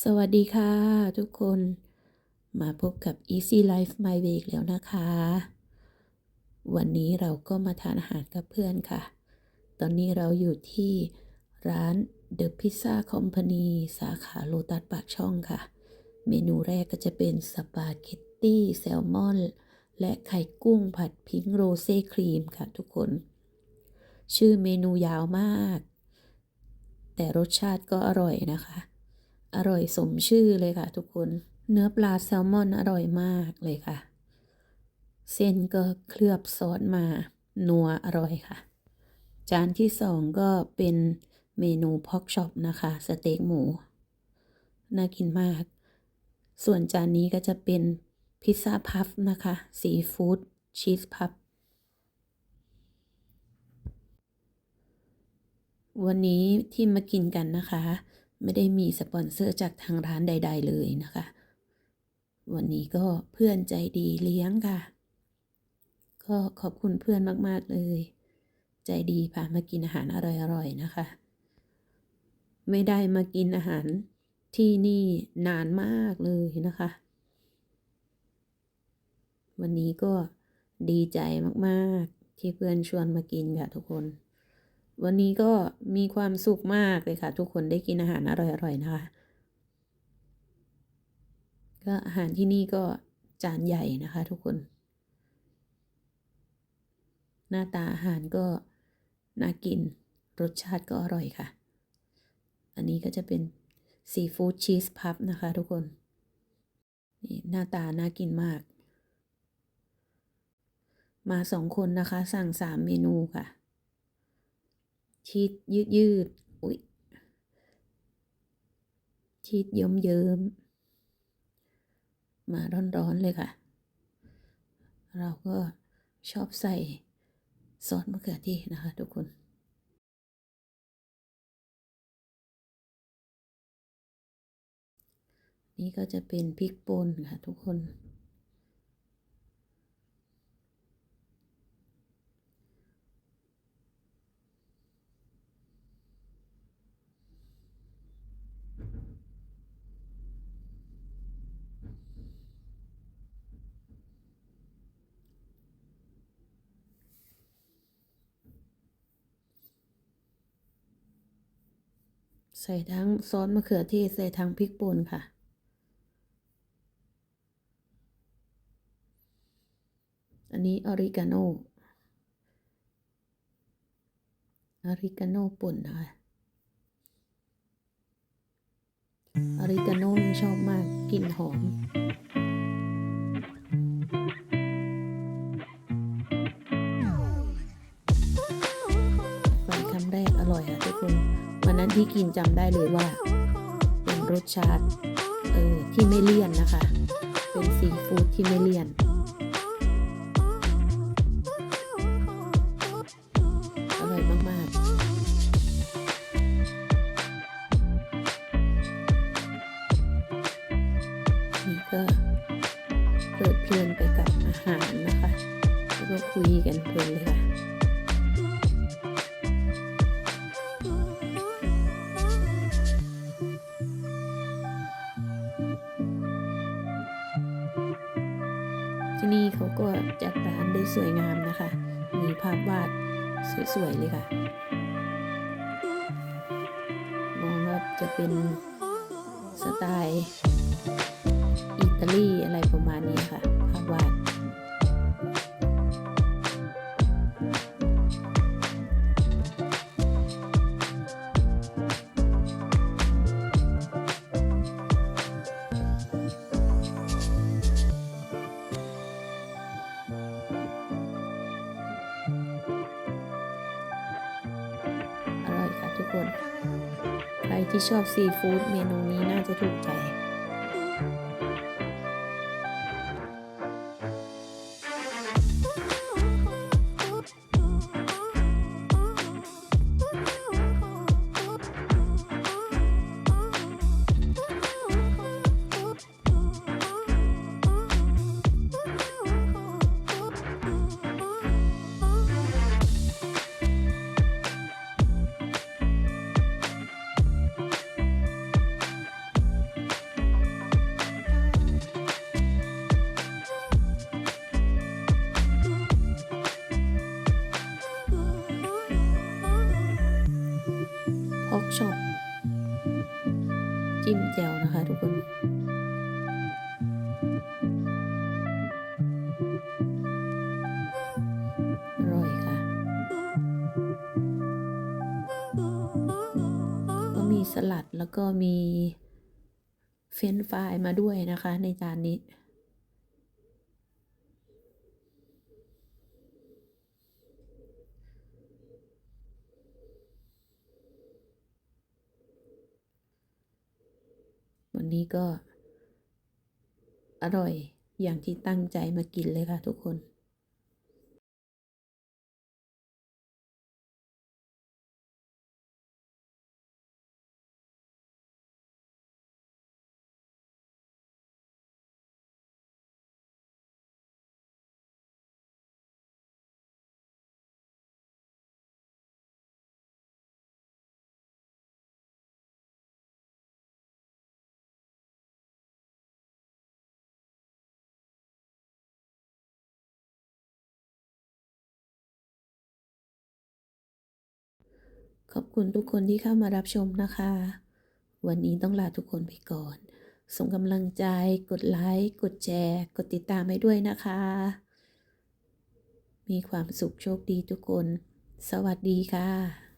สวัสดีค่ะ ทุกคนมาพบกับ Easy Life My way แล้วนะคะ วันนี้เราก็มาทานอาหารกับเพื่อนค่ะ ตอนนี้เราอยู่ที่ร้าน The Pizza Company สาขาโลตัสปากช่องค่ะ เมนูแรกก็จะเป็นสปาเกตตี้แซลมอน และไข่กุ้งผัดพิงโรเซ่ครีมค่ะทุกคน ชื่อเมนูยาวมาก แต่รสชาติก็อร่อยนะคะ อร่อยสมชื่อเลยค่ะ ทุกคน เนื้อปลาแซลมอนอร่อยมากเลยค่ะ เส้นก็เคลือบซอสมานัวอร่อยค่ะ จานที่สองก็เป็นเมนูพอกช็อปนะคะ สเต็กหมู น่ากินมาก ส่วนจานนี้ก็จะเป็นพิซซ่าพัฟนะคะ ซีฟู้ดชีสพัฟวันนี้ที่มากินกันนะคะ ไม่ได้มีสปอนเซอร์จากทางร้านใด ๆ เลยนะคะ วันนี้ก็เพื่อนใจดีเลี้ยงค่ะ ก็ขอบคุณเพื่อนมาก ๆ เลย ใจดีพามากินอาหารอร่อย ๆ นะคะ ไม่ได้มากินอาหารที่นี่นานมากเลยนะคะ วันนี้ก็ดีใจมาก ๆ ที่เพื่อนชวนมากินค่ะทุกคน วันนี้ก็มีความสุขมากเลยค่ะ ทุกคนได้กินอาหารอร่อยๆนะคะ ก็อาหารที่นี่ก็จานใหญ่นะคะ ทุกคน หน้าตาอาหารก็น่ากินรสชาติก็อร่อยค่ะ อันนี้ก็จะเป็นซีฟู้ดชีสพับนะคะ ทุกคน นี่หน้าตาน่ากินมาก มาสองคนนะคะ สั่งสามเมนูค่ะ ชีสยืดยืดอุ๊ยชีสเยิ้มเยิ้มมาร้อนๆเลยค่ะ เราก็ชอบใส่ซอสมะเขือเทศนะคะทุกคนนี่ก็จะเป็นพริกป่นค่ะทุกคน ใส่ทั้งซอสมะเขือเทศใส่ทั้งพริกป่นค่ะ อันนี้ออริกาโนออริกาโนป่นนะคะออริกาโนนี่ชอบมากกลิ่นหอมฟังคำแรกอร่อยค่ะทุกคน วันนั้นที่กินจำได้เลยว่าเป็นรสชาติเออที่ไม่เลี่ยนนะคะ เป็นซีฟู้ดที่ไม่เลี่ยนอร่อยมากๆนี่ก็เพลิดเพลินไปกับอาหารนะคะ แล้วก็คุยกันเพลินเลยค่ะ ที่นี่เขาก็จัดร้านได้สวยงามนะคะ มีภาพวาดสวยๆเลยค่ะ มองว่าจะเป็นสไตล์อิตาลีอะไรประมาณนี้ค่ะ คน ใครที่ชอบซีฟู้ดเมนูนี้น่าจะถูกใจ ชอบ จิ้มแจวนะคะทุกคนอร่อยค่ะ ก็มีสลัดแล้วก็มีเฟรนฟรายมาด้วยนะคะในจานนี้ นี้ก็ อร่อยอย่างที่ตั้งใจมากินเลยค่ะทุกคน ขอบคุณทุกคนที่เข้ามารับชมนะคะ วันนี้ต้องลาทุกคนไปก่อน ส่งกำลังใจ กดไลค์ กดแชร์ กดติดตามให้ด้วยนะคะ มีความสุขโชคดีทุกคน สวัสดีค่ะ